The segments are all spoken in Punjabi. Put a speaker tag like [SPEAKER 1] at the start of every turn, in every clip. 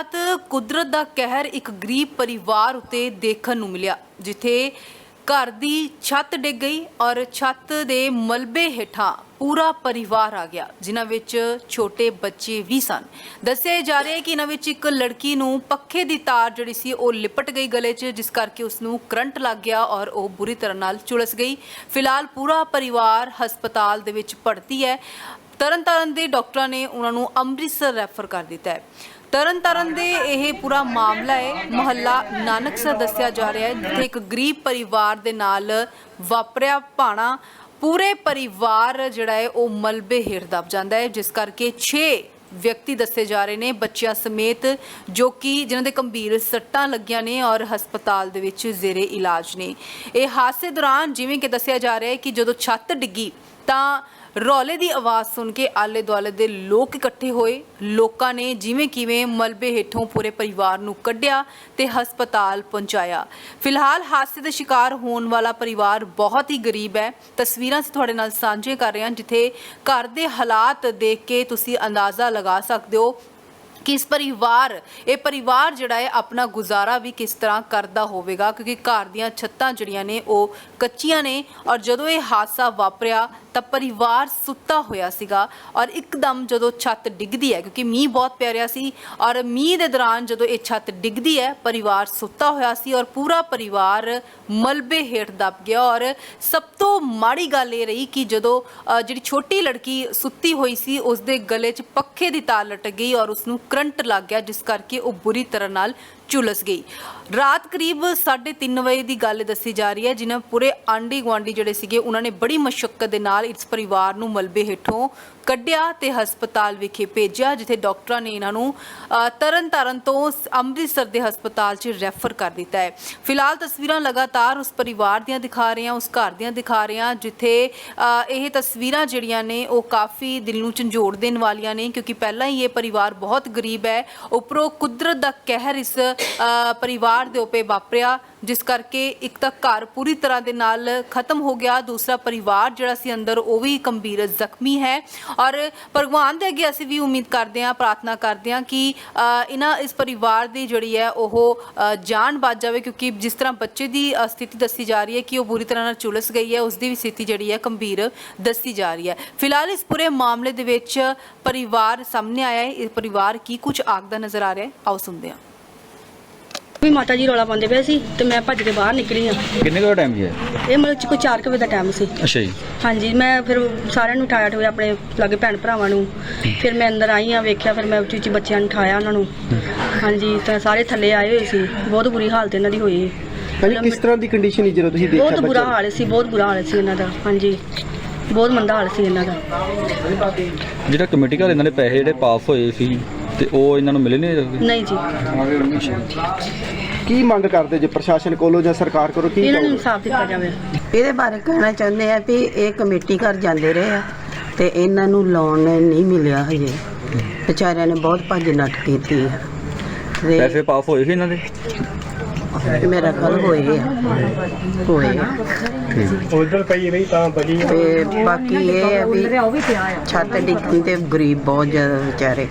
[SPEAKER 1] ਰਾਤ ਕੁਦਰਤ ਦਾ ਕਹਿਰ ਇੱਕ ਗਰੀਬ ਪਰਿਵਾਰ ਉਤੇ ਦੇਖਣ ਨੂੰ ਮਿਲਿਆ, ਜਿੱਥੇ ਘਰ ਦੀ ਛੱਤ ਡਿੱਗ ਗਈ ਔਰ ਛੱਤ ਦੇ ਮਲਬੇ ਹੇਠਾਂ ਪੂਰਾ ਪਰਿਵਾਰ ਆ ਗਿਆ, ਜਿਨ੍ਹਾਂ ਵਿੱਚ ਛੋਟੇ ਬੱਚੇ ਵੀ ਸਨ। ਦੱਸਿਆ ਜਾ ਰਿਹਾ ਹੈ ਕਿ ਇਹਨਾਂ ਵਿੱਚ ਇੱਕ ਲੜਕੀ ਨੂੰ ਪੱਖੇ ਦੀ ਤਾਰ ਜਿਹੜੀ ਸੀ, ਉਹ ਲਿਪਟ ਗਈ ਗਲੇ 'ਚ, ਜਿਸ ਕਰਕੇ ਉਸ ਨੂੰ ਕਰੰਟ ਲੱਗ ਗਿਆ ਔਰ ਉਹ ਬੁਰੀ ਤਰ੍ਹਾਂ ਨਾਲ ਝੁਲਸ ਗਈ। ਫਿਲਹਾਲ ਪੂਰਾ ਪਰਿਵਾਰ ਹਸਪਤਾਲ ਦੇ ਵਿੱਚ ਭਰਤੀ ਹੈ। ਤਰਨਤਾਰਨ ਦੇ ਡਾਕਟਰਾਂ ਨੇ ਉਹਨਾਂ ਨੂੰ ਅੰਮ੍ਰਿਤਸਰ ਰੈਫਰ ਕਰ ਦਿੱਤਾ ਹੈ। ਤਰਨਤਾਰਨ ਦੇ ਇਹ ਪੂਰਾ ਮਾਮਲਾ ਹੈ। ਮੁਹੱਲਾ ਨਾਨਕਸਰ ਦੱਸਿਆ ਜਾ ਰਿਹਾ ਹੈ। ਜਿੱਥੇ ਇੱਕ ਗਰੀਬ ਪਰਿਵਾਰ ਦੇ ਨਾਲ ਵਾਪਰਿਆ ਭਾਣਾ ਪੂਰੇ ਪਰਿਵਾਰ ਜਿਹੜਾ ਹੈ, ਉਹ ਮਲਬੇ ਹੇਠ ਦਬ ਜਾਂਦਾ ਹੈ। ਜਿਸ ਕਰਕੇ 6 ਵਿਅਕਤੀ ਦੱਸੇ ਜਾ ਰਹੇ ਨੇ, ਬੱਚਿਆਂ ਸਮੇਤ, ਜੋ ਕਿ ਜਿਨ੍ਹਾਂ ਦੇ ਗੰਭੀਰ ਸੱਟਾਂ ਲੱਗੀਆਂ ਨੇ ਔਰ ਹਸਪਤਾਲ ਦੇ ਵਿੱਚ ਜ਼ੇਰੇ ਇਲਾਜ ਨੇ। ਇਹ ਹਾਦਸੇ ਦੌਰਾਨ ਜਿਵੇਂ ਕਿ ਦੱਸਿਆ ਜਾ ਰਿਹਾ ਹੈ ਕਿ ਜਦੋਂ ਛੱਤ ਡਿੱਗੀ ਤਾਂ ਰੌਲੇ ਦੀ ਆਵਾਜ਼ ਸੁਣ ਕੇ ਆਲੇ ਦੁਆਲੇ ਦੇ ਲੋਕ ਇਕੱਠੇ ਹੋਏ। ਲੋਕਾਂ ਨੇ ਜਿਵੇਂ ਕਿਵੇਂ ਮਲਬੇ ਹੇਠੋਂ ਪੂਰੇ ਪਰਿਵਾਰ ਨੂੰ ਕੱਢਿਆ ਤੇ ਹਸਪਤਾਲ ਪਹੁੰਚਾਇਆ। ਫਿਲਹਾਲ ਹਾਦਸੇ ਦਾ ਸ਼ਿਕਾਰ ਹੋਣ ਵਾਲਾ ਪਰਿਵਾਰ ਬਹੁਤ ਹੀ ਗਰੀਬ ਹੈ। ਤਸਵੀਰਾਂ ਅਸੀਂ ਤੁਹਾਡੇ ਨਾਲ ਸਾਂਝੇ ਕਰ ਰਹੇ ਹਾਂ, ਜਿੱਥੇ ਘਰ ਦੇ ਹਾਲਾਤ ਦੇਖ ਕੇ ਤੁਸੀਂ ਅੰਦਾਜ਼ਾ ਲਗਾ ਸਕਦੇ ਹੋ ਕਿ ਇਸ ਪਰਿਵਾਰ, ਇਹ ਪਰਿਵਾਰ ਜਿਹੜਾ ਹੈ, ਆਪਣਾ ਗੁਜ਼ਾਰਾ ਵੀ ਕਿਸ ਤਰ੍ਹਾਂ ਕਰਦਾ ਹੋਵੇਗਾ, ਕਿਉਂਕਿ ਘਰ ਦੀਆਂ ਛੱਤਾਂ ਜਿਹੜੀਆਂ ਨੇ, ਉਹ ਕੱਚੀਆਂ ਨੇ ਔਰ ਜਦੋਂ ਇਹ ਹਾਦਸਾ ਵਾਪਰਿਆ ਤਾਂ ਪਰਿਵਾਰ ਸੁੱਤਾ ਹੋਇਆ ਸੀਗਾ ਔਰ ਇੱਕਦਮ ਜਦੋਂ ਛੱਤ ਡਿੱਗਦੀ ਹੈ ਕਿਉਂਕਿ ਮੀਂਹ ਬਹੁਤ ਪੈ ਰਿਹਾ ਸੀ ਔਰ ਮੀਂਹ ਦੇ ਦੌਰਾਨ ਜਦੋਂ ਇਹ ਛੱਤ ਡਿੱਗਦੀ ਹੈ ਪਰਿਵਾਰ ਸੁੱਤਾ ਹੋਇਆ ਸੀ ਔਰ ਪੂਰਾ ਪਰਿਵਾਰ ਮਲਬੇ ਹੇਠ ਦਬ ਗਿਆ ਔਰ ਸਭ ਤੋਂ ਮਾੜੀ ਗੱਲ ਇਹ ਰਹੀ ਕਿ ਜਦੋਂ ਅ, ਜਿਹੜੀ ਛੋਟੀ ਲੜਕੀ ਸੁੱਤੀ ਹੋਈ ਸੀ ਉਸ ਦੇ ਗਲੇ 'ਚ ਪੱਖੇ ਦੀ ਤਾਰ ਲਟਕ ਗਈ ਔਰ ਉਸ ਨੂੰ ਕਰੰਟ ਲੱਗ ਗਿਆ ਜਿਸ ਕਰਕੇ ਉਹ ਬੁਰੀ ਤਰ੍ਹਾਂ ਨਾਲ ਝੁਲਸ ਗਈ। ਰਾਤ ਕਰੀਬ 3:30 ਵਜੇ ਦੀ ਗੱਲ ਦੱਸੀ ਜਾ ਰਹੀ ਹੈ, ਜਿਨ੍ਹਾਂ ਪੂਰੇ ਆਂਢੀ ਗੁਆਂਢੀ ਜਿਹੜੇ ਸੀਗੇ, ਉਹਨਾਂ ਨੇ ਬੜੀ ਮਸ਼ੱਕਤ ਦੇ ਨਾਲ ਇਸ ਪਰਿਵਾਰ ਨੂੰ ਮਲਬੇ ਹੇਠੋਂ ਕੱਢਿਆ ਤੇ ਹਸਪਤਾਲ ਵਿਖੇ ਭੇਜਿਆ ਜਿੱਥੇ ਡਾਕਟਰਾਂ ਨੇ ਇਹਨਾਂ ਨੂੰ ਅ, ਤਰਨ ਤਾਰਨ ਤੋਂ ਅੰਮ੍ਰਿਤਸਰ ਦੇ ਹਸਪਤਾਲ 'ਚ ਰੈਫਰ ਕਰ ਦਿੱਤਾ ਹੈ। ਫਿਲਹਾਲ ਤਸਵੀਰਾਂ ਲਗਾਤਾਰ ਉਸ ਪਰਿਵਾਰ ਦੀਆਂ ਦਿਖਾ ਰਹੇ ਹਾਂ ਉਸ ਘਰ ਦੀਆਂ ਦਿਖਾ ਰਹੇ ਹਾਂ ਜਿੱਥੇ ਇਹ ਤਸਵੀਰਾਂ ਜਿਹੜੀਆਂ ਨੇ ਉਹ ਕਾਫੀ ਦਿਲ ਨੂੰ ਝੰਜੋੜ ਦੇਣ ਵਾਲੀਆਂ ਨੇ ਕਿਉਂਕਿ ਪਹਿਲਾਂ ਹੀ ਇਹ ਪਰਿਵਾਰ ਬਹੁਤ ਗਰੀਬ ਹੈ। ਉੱਪਰੋਂ ਕੁਦਰਤ ਦਾ ਕਹਿਰ ਇਸ ਪਰਿਵਾਰ ਦੇ ਉੱਤੇ ਵਾਪਰਿਆ ਜਿਸ ਕਰਕੇ ਇੱਕ ਤਾਂ ਘਰ ਪੂਰੀ ਤਰ੍ਹਾਂ ਦੇ ਨਾਲ ਖਤਮ ਹੋ ਗਿਆ ਦੂਸਰਾ ਪਰਿਵਾਰ ਜਿਹੜਾ ਸੀ ਅੰਦਰ ਉਹ ਵੀ ਗੰਭੀਰ ਜ਼ਖਮੀ ਹੈ। ਔਰ ਭਗਵਾਨ ਦੇ ਅੱਗੇ ਅਸੀਂ ਵੀ ਉਮੀਦ ਕਰਦੇ ਹਾਂ, ਪ੍ਰਾਰਥਨਾ ਕਰਦੇ ਹਾਂ ਕਿ ਇਹਨਾਂ ਇਸ ਪਰਿਵਾਰ ਦੀ ਜਿਹੜੀ ਹੈ ਉਹ ਜਾਨ ਬਚ ਜਾਵੇ ਕਿਉਂਕਿ ਜਿਸ ਤਰ੍ਹਾਂ ਬੱਚੇ ਦੀ ਸਥਿਤੀ ਦੱਸੀ ਜਾ ਰਹੀ ਹੈ ਕਿ ਉਹ ਬੁਰੀ ਤਰ੍ਹਾਂ ਨਾਲ ਝੁਲਸ ਗਈ ਹੈ, ਉਸ ਦੀ ਵੀ ਸਥਿਤੀ ਜਿਹੜੀ ਹੈ ਗੰਭੀਰ ਦੱਸੀ ਜਾ ਰਹੀ ਹੈ। ਫਿਲਹਾਲ ਇਸ ਪੂਰੇ ਮਾਮਲੇ ਦੇ ਵਿੱਚ ਪਰਿਵਾਰ ਸਾਹਮਣੇ ਆਇਆ ਹੈ, ਇਹ ਪਰਿਵਾਰ ਕੀ ਕੁਝ ਆਖਦਾ ਨਜ਼ਰ ਆ ਰਿਹਾ ਹੈ? ਆਓ ਸੁਣਦੇ ਹਾਂ।
[SPEAKER 2] ਵੀ ਮਾਤਾ ਜੀ ਰੌਲਾ ਪਾਉਂਦੇ ਪਏ ਸੀ ਤੇ ਮੈਂ ਭੱਜ ਕੇ ਬਾਹਰ ਨਿਕਲੀ ਆ।
[SPEAKER 3] ਕਿੰਨੇ ਕੁ ਟਾਈਮ ਜੀ ਹੈ
[SPEAKER 2] ਇਹ? ਮਤਲਬ ਚ ਕੋਈ 4 ਵਜੇ ਦਾ ਟਾਈਮ ਸੀ।
[SPEAKER 3] ਅੱਛਾ ਜੀ।
[SPEAKER 2] ਹਾਂਜੀ ਮੈਂ ਫਿਰ ਸਾਰਿਆਂ ਨੂੰ ਉਠਾਇਆ ਠੋਇਆ ਆਪਣੇ ਲਾਗੇ ਭੈਣ ਭਰਾਵਾਂ ਨੂੰ। ਫਿਰ ਮੈਂ ਅੰਦਰ ਆਈ ਆ ਵੇਖਿਆ ਫਿਰ ਮੈਂ ਉੱਚੀ ਉੱਚੀ ਬੱਚਿਆਂ ਨੂੰ ਉਠਾਇਆ ਉਹਨਾਂ ਨੂੰ। ਹਾਂਜੀ ਤਾਂ ਸਾਰੇ ਥੱਲੇ ਆਏ ਹੋਏ ਸੀ। ਬਹੁਤ ਬੁਰੀ ਹਾਲਤ ਇਹਨਾਂ ਦੀ ਹੋਈ
[SPEAKER 4] ਹਾਂਜੀ ਕਿਸ ਤਰ੍ਹਾਂ ਦੀ ਕੰਡੀਸ਼ਨ ਸੀ ਜਦੋਂ ਤੁਸੀਂ ਦੇਖਿਆ
[SPEAKER 2] ਬਹੁਤ ਬੁਰਾ? ਹਾਲ ਸੀ ਬਹੁਤ ਬੁਰਾ ਹਾਲ ਸੀ ਇਹਨਾਂ ਦਾ। ਹਾਂਜੀ ਬਹੁਤ ਮੰਦਾ ਹਾਲ ਸੀ ਇਹਨਾਂ ਦਾ।
[SPEAKER 3] ਜਿਹੜਾ ਕਮੇਟੀ ਘਰ ਇਹਨਾਂ ਦੇ ਪੈਸੇ ਜਿਹੜੇ ਪਾਸ ਹੋਏ ਸੀ ਤੇ ਉਹ ਇਹਨਾਂ ਨੂੰ ਮਿਲੇ ਨਹੀਂ
[SPEAKER 2] ਨਹੀਂ ਜੀ।
[SPEAKER 4] ਕੀ ਮੰਗ ਕਰਦੇ ਜੇ ਪ੍ਰਸ਼ਾਸਨ ਕੋਲੋਂ ਜਾਂ ਸਰਕਾਰ ਕੋਲੋਂ? ਕੀ
[SPEAKER 2] ਇਹਨਾਂ ਨੂੰ? ਇਨਸਾਫ ਦਿੱਤਾ ਜਾਵੇ।
[SPEAKER 5] ਇਹਦੇ ਬਾਰੇ ਕਹਿਣਾ ਚਾਹੁੰਦੇ ਆ ਵੀ ਇਹ ਕਮੇਟੀ ਘਰ ਜਾਂਦੇ ਰਹੇ ਆ ਤੇ ਇਹਨਾਂ ਨੂੰ ਲੋਨ ਨਹੀਂ ਮਿਲਿਆ ਹਜੇ। ਵਿਚਾਰਿਆਂ ਨੇ ਬਹੁਤ ਭੱਜ ਨੱਠ ਕੀਤੀ ਆ।
[SPEAKER 3] ਪੈਸੇ ਪਾਸ ਹੋਏ ਸੀ ਇਹਨਾਂ ਦੇ?
[SPEAKER 5] ਮੇਰਾ ਖਲ ਹੋਏ ਆ। ਹੋਏ ਆ।
[SPEAKER 6] ਉਧਰ ਪਈ ਰਹੀ ਤਾਂ ਬਲੀ
[SPEAKER 5] ਤੇ ਬਾਕੀ ਇਹ ਆ ਵੀ ਛੱਤ ਡਿੱਗੀ ਤੇ ਗਰੀਬ ਬਹੁਤ ਜ਼ਿਆਦਾ ਵਿਚਾਰੇ।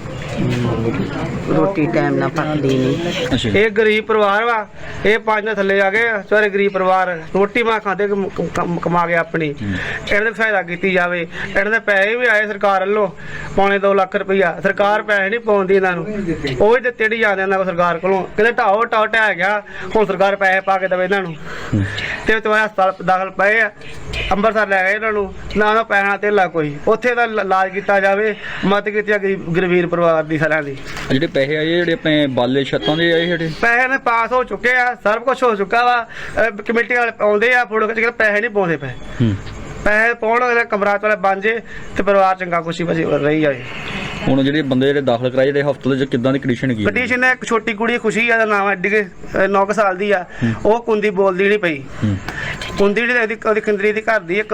[SPEAKER 5] ਰੋਟੀ ਟਾਈਮ ਨਾਲ ਪੱਕਦੀ ਨਹੀਂ।
[SPEAKER 6] ਇਹ ਗਰੀਬ ਪਰਿਵਾਰ ਵਾ। ਇਹ ਪੰਜ ਦੇ ਥੱਲੇ ਆ ਗਏ ਸਾਰੇ ਗਰੀਬ ਪਰਿਵਾਰ। ਰੋਟੀ ਮਾ ਖਾਂਦੇ ਕਮ- ਕੇ ਆਪਣੀ। ਇਹਨਾਂ ਦੀ ਸਹਾਇਤਾ ਕੀਤੀ ਜਾਵੇ। ਇਹਨਾਂ ਦੇ ਪੈਸੇ ਵੀ ਆਏ ਸਰਕਾਰ ਵੱਲੋਂ। ਪੌਣੇ 2 ਲੱਖ ਰੁਪਈਆ। ਸਰਕਾਰ ਪੈਸੇ ਨਹੀਂ ਪਾਉਂਦੀ ਇਹਨਾਂ ਨੂੰ। ਉਹ ਹੀ ਦਿੱਤੇ ਨਹੀਂ ਜਾਂਦੇ ਇਹਨਾਂ ਕੋਲ ਸਰਕਾਰ ਕੋਲੋਂ। ਕਹਿੰਦੇ ਢਾਓ ਢਾਓ ਢਹਿ ਗਿਆ। ਹੁਣ ਸਰਕਾਰ ਪੈਸੇ ਪਾ ਕੇ ਦੇਵੇ ਇਹਨਾਂ ਨੂੰ। ਤੇ ਤੁਹਾਡੇ ਹਸਪਤਾਲ ਦਾਖਲ ਪਏ ਆ। ਅੰਮ੍ਰਿਤਸਰ ਲੈ ਗਏ ਇਹਨਾਂ ਨੂੰ। ਨਾ ਉਹਨਾਂ ਪੈਸਾ ਧੇਲਾ ਕੋਈ। ਉੱਥੇ ਦਾ ਲ- ਇਲਾਜ ਕੀਤਾ ਜਾਵੇ। ਮਦਦ ਕੀਤੀ ਜਾਵੇ ਗਰੀਬ ਗਰੀਬ ਪਰਿਵਾਰ ਦੀ ਸਾਰਿਆਂ ਦੀ।
[SPEAKER 3] ਜਿਹੜੇ ਪੈਸੇ ਆਏ ਜਿਹੜੇ ਆਪਣੇ ਬਾਲੇ ਛੱਤਾਂ ਦੇ ਆਏ ਜਿਹੜੇ?
[SPEAKER 6] ਪੈਸੇ ਨੇ ਪਾਸ ਹੋ ਚੁੱਕੇ ਆ। ਸਭ ਕੁਝ ਹੋ ਚੁੱਕਾ ਵਾ। ਕਮੇਟੀ ਵਾਲੇ ਆਉਂਦੇ ਆ ਫੋਟੋ ਖਿੱਚ ਕੇ ਪੈਸੇ ਨਹੀਂ ਪਾਉਂਦੇ ਪਏ। ਪੈਸੇ ਪਾਉਣ ਵਾਲੇ ਕਮਰਾ ਵਾਲੇ ਬਣ ਜੇ ਤੇ ਪਰਿਵਾਰ ਚੰਗਾ ਖੁਸ਼ੀ ਬਸੀ ਰਹੀ ਜਾਏ
[SPEAKER 3] ਹੁਣ ਜਿਹੜੇ ਬੰਦੇ ਜਿਹੜੇ ਦਾਖਲ ਕਰਾਏ ਜਿਹੜੇ ਹਸਪਤਾਲ ਚ ਕਿੱਦਾਂ ਦੀ ਕੰਡੀਸ਼ਨ ਕੀ
[SPEAKER 6] ਕੰਡੀਸ਼ਨ ਹੈ ਇੱਕ ਛੋਟੀ ਕੁੜੀ ਖੁਸ਼ੀ ਆ ਦਾ ਨਾਮ ਐਡੀ 9 ਸਾਲ ਦੀ ਆ। ਉਹ ਕੁੰਦੀ ਬੋਲਦੀ ਨਹੀਂ ਪਈ। ਕੁੰਦੀ ਜਿਹੜੀ ਉਹਦੀ ਉਹਦੀ ਖੰਦਰੀ ਦੀ ਘਰ ਦੀ ਇੱਕ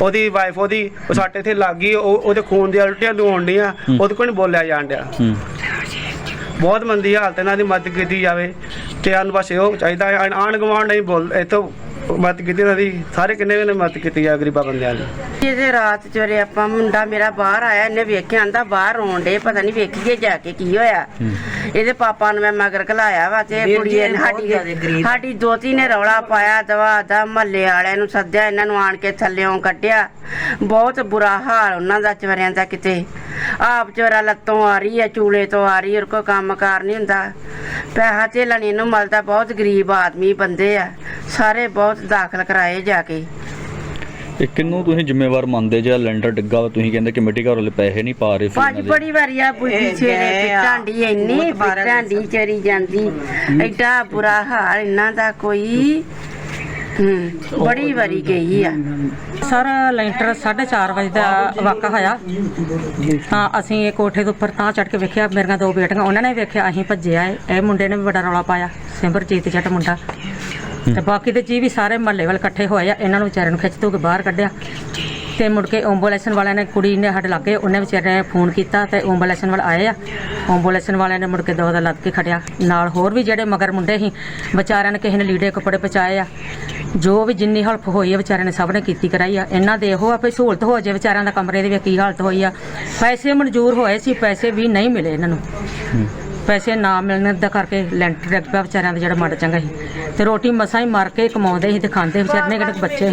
[SPEAKER 6] ਉਹਦੀ ਵਾਈਫ ਉਹਦੀ ਉਹ ਸਾਡੇ ਇੱਥੇ ਲੱਗ ਗਈ ਉਹ ਉਹਦੇ ਖੂਨ ਦੀਆਂ ਉਲਟੀਆਂ ਨੂੰ ਹੋਣ ਡੀਆਂ ਉਹਦੇ ਕੋਲ ਨਹੀਂ ਬੋਲਿਆ ਜਾਣ ਡਿਆ।
[SPEAKER 3] ਹੂੰ।
[SPEAKER 6] ਬਹੁਤ ਮੰਦੀ ਹਾਲਤ ਇਹਨਾਂ ਦੀ ਮਦਦ ਕੀਤੀ ਜਾਵੇ ਤੇ ਸਾਨੂੰ ਬਸ ਇਹੋ ਚਾਹੀਦਾ ਆਣ ਗਵਾਂਡ ਨਹੀਂ ਬੋਲ ਇਥੋਂ ਮਦਦ ਕੀਤੀ ਦੀ ਸਾਰੇ ਕਿੰਨੇ ਨੇ ਮਦਦ ਕੀਤੀ ਆ ਗਰੀਬਾਂ ਬੰਦਿਆਂ ਦੀ?
[SPEAKER 5] ਜਿਹਦੇ ਰਾਤ ਚੋਰੇ ਆਪਾਂ ਮੁੰਡਾ ਮੇਰਾ ਬਾਹਰ ਆਇਆ ਇਹਨੇ ਵੇਖਿਆ ਆਂਦਾ ਬਾਹਰ ਰੋਣ ਡੇ ਪਤਾ ਨਹੀਂ ਵੇਖੀਏ ਜਾ ਕੇ ਕੀ ਹੋਇਆ। ਇਹਦੇ ਪਾਪਾ ਨੂੰ ਮੈਂ ਮਗਰ ਘਲਾਇਆ ਵਾ ਤੇ ਇਹ ਕੁੜੀ ਨੇ ਸਾਡੀ ਸਾਡੀ ਦੋਤੀ ਨੇ ਰੌਲਾ ਪਾਇਆ ਦਵਾ ਦਾ ਮਹੱਲੇ ਵਾਲਿਆਂ ਨੂੰ ਸੱਦਿਆ ਇਹਨਾਂ ਨੂੰ ਆਣ ਕੇ ਥੱਲਿਓਂ ਕੱਢਿਆ। ਬਹੁਤ ਬੁਰਾ ਹਾਲ ਉਹਨਾਂ ਦਾ ਚਵਰਿਆਂ ਦਾ ਕਿਤੇ। ਆਪ ਚੋਰਾ ਲੱਤੋਂ ਆ ਰਹੀ ਹੈ ਚੂਲੇ ਤੋਂ ਆ ਰਹੀ ਹੈ ਕੋਈ ਕੰਮ ਕਾਰ ਨਹੀਂ ਹੁੰਦਾ। ਪੈਸਾ ਧੇਲਾ ਨਹੀਂ ਇਹਨੂੰ ਮਿਲਦਾ ਬਹੁਤ ਗਰੀਬ ਆਦਮੀ ਬੰਦੇ ਆ। ਸਾਰੇ ਬਹੁਤ ਦਾਖਲ ਕਰਾਏ ਜਾ ਕੇ।
[SPEAKER 3] ਇਹ ਕਿੰਨੂੰ ਤੁਸੀਂ ਜ਼ਿੰਮੇਵਾਰ ਮੰਨਦੇ ਜੇ? ਲੈਂਟਰ ਡਿੱਗਾ ਵਾ, ਤੁਸੀਂ ਕਹਿੰਦੇ ਕਮੇਟੀ ਘਰ ਵਾਲੇ ਪੈਸੇ ਨਹੀਂ ਪਾ ਰਹੇ ਸੀ
[SPEAKER 5] ਪੰਜ
[SPEAKER 3] ਇਹਨਾਂ ਦੇ।
[SPEAKER 5] ਬੜੀ ਵਾਰੀ ਆ ਬੁੱਢੀ ਛੇਰੇ ਪਿੱਟਾਂਡੀ ਇੰਨੀ ਪਿੱਟਾਂਡੀ ਚਰੀ ਜਾਂਦੀ। ਐਡਾ ਬੁਰਾ ਹਾਲ ਇਹਨਾਂ ਦਾ ਕੋਈ। ਹੂੰ। ਬੜੀ ਵਾਰੀ ਗਈ ਆ।
[SPEAKER 7] ਸਰ ਲੈਂਟਰ 4:30 ਵਜੇ ਦਾ ਵਾਕਾ ਹੋਇਆ। ਤਾਂ ਅਸੀਂ ਇਹ ਕੋਠੇ ਦੇ ਉੱਪਰ ਤਾਂ ਚੜ ਕੇ ਵੇਖਿਆ, ਮੇਰੀਆਂ ਦੋ ਬੇਟੀਆਂ, ਉਹਨਾਂ ਨੇ ਵੇਖਿਆ, ਅਸੀਂ ਭੱਜਿਆ ਆਏ। ਇਹ ਮੁੰਡੇ ਨੇ ਵੀ ਬੜਾ ਰੌਲਾ ਪਾਇਆ, ਸਿਮਰਜੀਤ ਜੱਟ ਮੁੰਡਾ। ਤੇ ਬਾਕੀ ਦੇ ਜੀ ਵੀ ਸਾਰੇ ਮਹੱਲੇ ਵਾਲ ਇਕੱਠੇ ਹੋਏ ਆ, ਇਹਨਾਂ ਨੂੰ ਵਿਚਾਰਿਆਂ ਨੂੰ ਖਿੱਚ ਧੂ ਕੇ ਬਾਹਰ ਕੱਢਿਆ। ਤੇ ਮੁੜ ਕੇ ਐਂਬੂਲੈਂਸ ਵਾਲਿਆਂ ਨੇ ਕੁੜੀ ਨੇ ਸਾਡੇ ਲੱਗੇ, ਉਹਨੇ ਵਿਚਾਰੇ ਨੇ ਫੋਨ ਕੀਤਾ ਤੇ ਐਂਬੂਲੈਂਸ ਵਾਲ ਆਏ ਆ। ਐਂਬੂਲੈਂਸ ਵਾਲਿਆਂ ਨੇ ਮੁੜ ਕੇ ਦੋ ਦਾ ਲੱਦ ਕੇ ਖੜਿਆ। ਨਾਲ ਹੋਰ ਵੀ ਜਿਹੜੇ ਮਗਰ ਮੁੰਡੇ ਸੀ, ਵਿਚਾਰਿਆਂ ਨੇ ਕਿਸੇ ਨੇ ਲੀੜੇ ਕੱਪੜੇ ਪਹੁੰਚਾਏ ਆ। ਜੋ ਵੀ ਜਿੰਨੀ ਹੈਲਪ ਹੋਈ ਹੈ ਵਿਚਾਰਿਆਂ ਨੇ ਸਭ ਨੇ ਕੀਤੀ ਕਰਾਈ ਆ। ਇਹਨਾਂ ਦੇ ਇਹੋ ਆ ਵੀ ਸਹੂਲਤ ਹੋ ਜਾਏ ਵਿਚਾਰਿਆਂ ਦਾ ਕਮਰੇ ਦੇ ਵਿੱਚ ਕੀ ਹਾਲਤ ਹੋਈ ਆ। ਪੈਸੇ ਮਨਜ਼ੂਰ ਹੋਏ ਸੀ, ਪੈਸੇ ਵੀ ਨਹੀਂ ਮਿਲੇ ਇਹਨਾਂ ਨੂੰ। ਪੈਸੇ ਨਾ ਮਿਲਣ ਦਾ ਕਰਕੇ ਲੈਂਟਰ ਡਿੱਗ ਪਿਆ ਵਿਚਾਰਿਆਂ ਦਾ ਜਿਹੜਾ ਮੜ ਚੰਗਾ ਸੀ। ਤੇ ਰੋਟੀ ਮਸਾਂ ਹੀ ਮਾਰ ਕੇ ਕਮਾਉਂਦੇ ਸੀ ਤੇ ਖਾਂਦੇ ਵਿਚਾਰੇ ਨੇ ਕਿਹੜੇ ਬੱਚੇ।